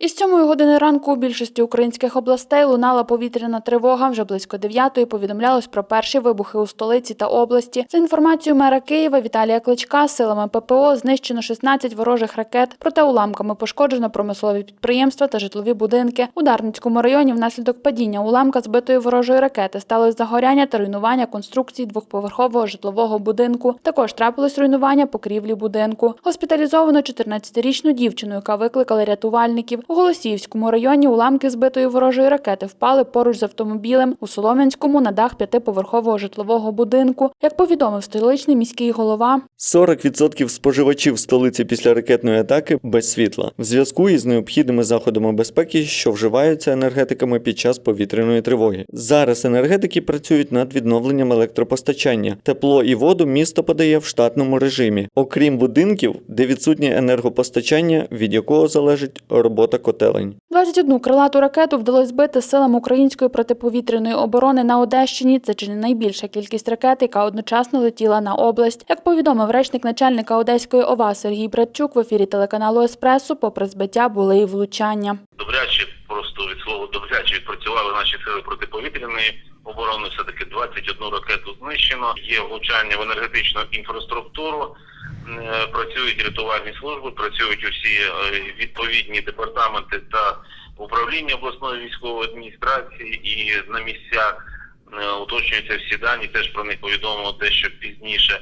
Із сьомої години ранку у більшості українських областей лунала повітряна тривога. Вже близько дев'ятої повідомлялось про перші вибухи у столиці та області. За інформацією мера Києва Віталія Кличка, силами ППО знищено 16 ворожих ракет. Проте уламками пошкоджено промислові підприємства та житлові будинки. У Дарницькому районі внаслідок падіння уламка збитої ворожої ракети сталося загоряння та руйнування конструкції двохповерхового житлового будинку. Також трапилось руйнування покрівлі будинку. Госпіталізовано 14-річну дівчину, яка викликала рятувальників. У Голосіївському районі уламки збитої ворожої ракети впали поруч з автомобілем у Солом'янському на дах п'ятиповерхового житлового будинку. Як повідомив столичний міський голова, 40% споживачів столиці після ракетної атаки без світла в зв'язку із необхідними заходами безпеки, що вживаються енергетиками під час повітряної тривоги. Зараз енергетики працюють над відновленням електропостачання. Тепло і воду місто подає в штатному режимі, окрім будинків, де відсутнє енергопостачання, від якого залежить робота котелень. 21 крилату ракету вдалося збити силам української протиповітряної оборони на Одещині. Це чи не найбільша кількість ракет, яка одночасно летіла на область. Як повідомив речник начальника Одеської ОВА Сергій Братчук в ефірі телеканалу Еспресо, попри збиття були і влучання. добряче, просто від слова добряче відпрацювали наші сили протиповітряної оборони. Все таки 21 ракету знищено. Є влучання в енергетичну інфраструктуру. Е, Працюють рятувальні служби, працюють усі е, відповідні департаменти та управління обласної військової адміністрації і на місцях е, уточнюються всі дані. Теж про них повідомимо дещо пізніше.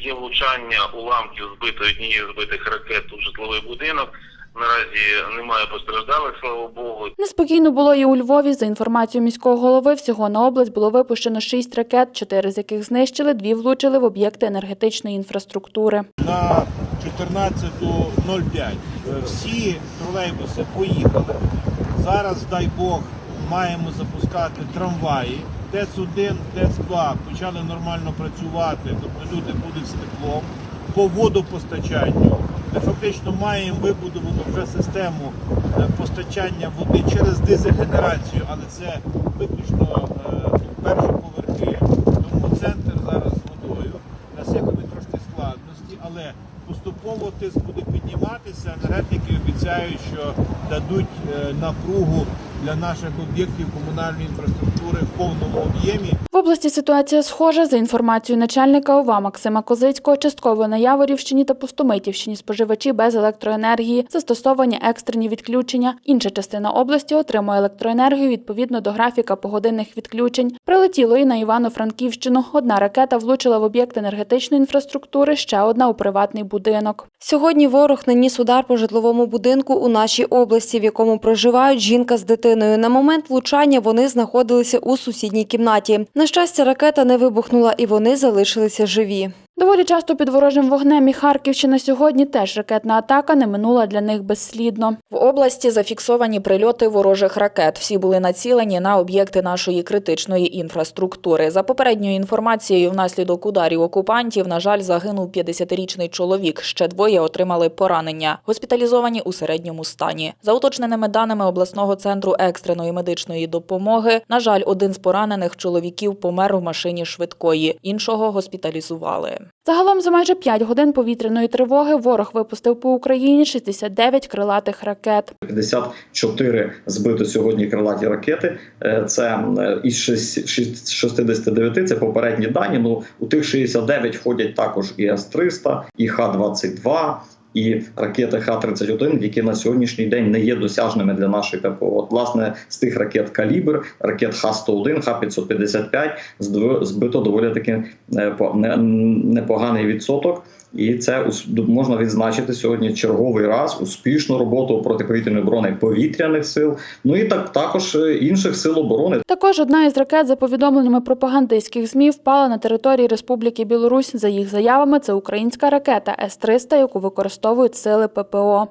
Є влучання уламків збитої однієї збитих ракет у житловий будинок. Наразі немає постраждалих, слава Богу. Неспокійно було і у Львові. За інформацією міського голови, всього на область було випущено шість ракет, чотири з яких знищили, дві влучили в об'єкти енергетичної інфраструктури. на 14.05. Всі тролейбуси поїхали. Зараз, дай Бог, маємо запускати трамваї. ТЕЦ-1, ТЕЦ-2 почали нормально працювати, тобто люди будуть з теплом. По водопостачанню ми фактично маємо вибудовану вже систему е, постачання води через дизель-генерацію, але це виключно е, перші поверхи. Тому центр зараз з водою. У нас є трошки складності, але поступово тиск буде підніматися. Енергетики обіцяють, що дадуть е, напругу для наших об'єктів комунальної інфраструктури в повному об'ємі. В області ситуація схожа. За інформацією начальника ОВА Максима Козицького, частково на Яворівщині та Пустомитівщині споживачі без електроенергії, застосовані екстрені відключення. Інша частина області отримує електроенергію відповідно до графіка погодинних відключень. Прилетіло і на Івано-Франківщину. Одна ракета влучила в об'єкт енергетичної інфраструктури, ще одна у приватний будинок. Сьогодні ворог наніс удар по житловому будинку у нашій області, в якому проживають жінка з дитиною. На момент влучання вони знаходилися у сусідній кімнаті. На щастя, ракета не вибухнула і вони залишилися живі. Доволі часто під ворожим вогнем і Харківщина сьогодні теж ракетна атака не минула для них безслідно. В області зафіксовані прильоти ворожих ракет. Всі були націлені на об'єкти нашої критичної інфраструктури. За попередньою інформацією, внаслідок ударів окупантів, на жаль, загинув 50-річний чоловік. Ще двоє отримали поранення, госпіталізовані у середньому стані. За уточненими даними обласного центру екстреної медичної допомоги, на жаль, один з поранених чоловіків помер в машині швидкої, іншого госпіталізували. Загалом за майже 5 годин повітряної тривоги ворог випустив по Україні 69 крилатих ракет. 54 збито сьогодні крилаті ракети. Е, Це е, із шесть- 69 це попередні дані. Ну у тих 69 входять також і С-300, і Х-22, і ракети Х-31, які на сьогоднішній день не є досяжними для нашої ППО. От, власне, з тих ракет калібр, ракет Х-101, Х-555 здво- збито доволі таки е, не- непоганий відсоток. І це можна відзначити сьогодні черговий раз успішну роботу протиповітряної оборони повітряних сил, ну і так також е, інших сил оборони. Також одна із ракет, за повідомленнями пропагандистських ЗМІ, впала на території Республіки Білорусь. За їх заявами, це українська ракета С-300, яку використовують сили ППО.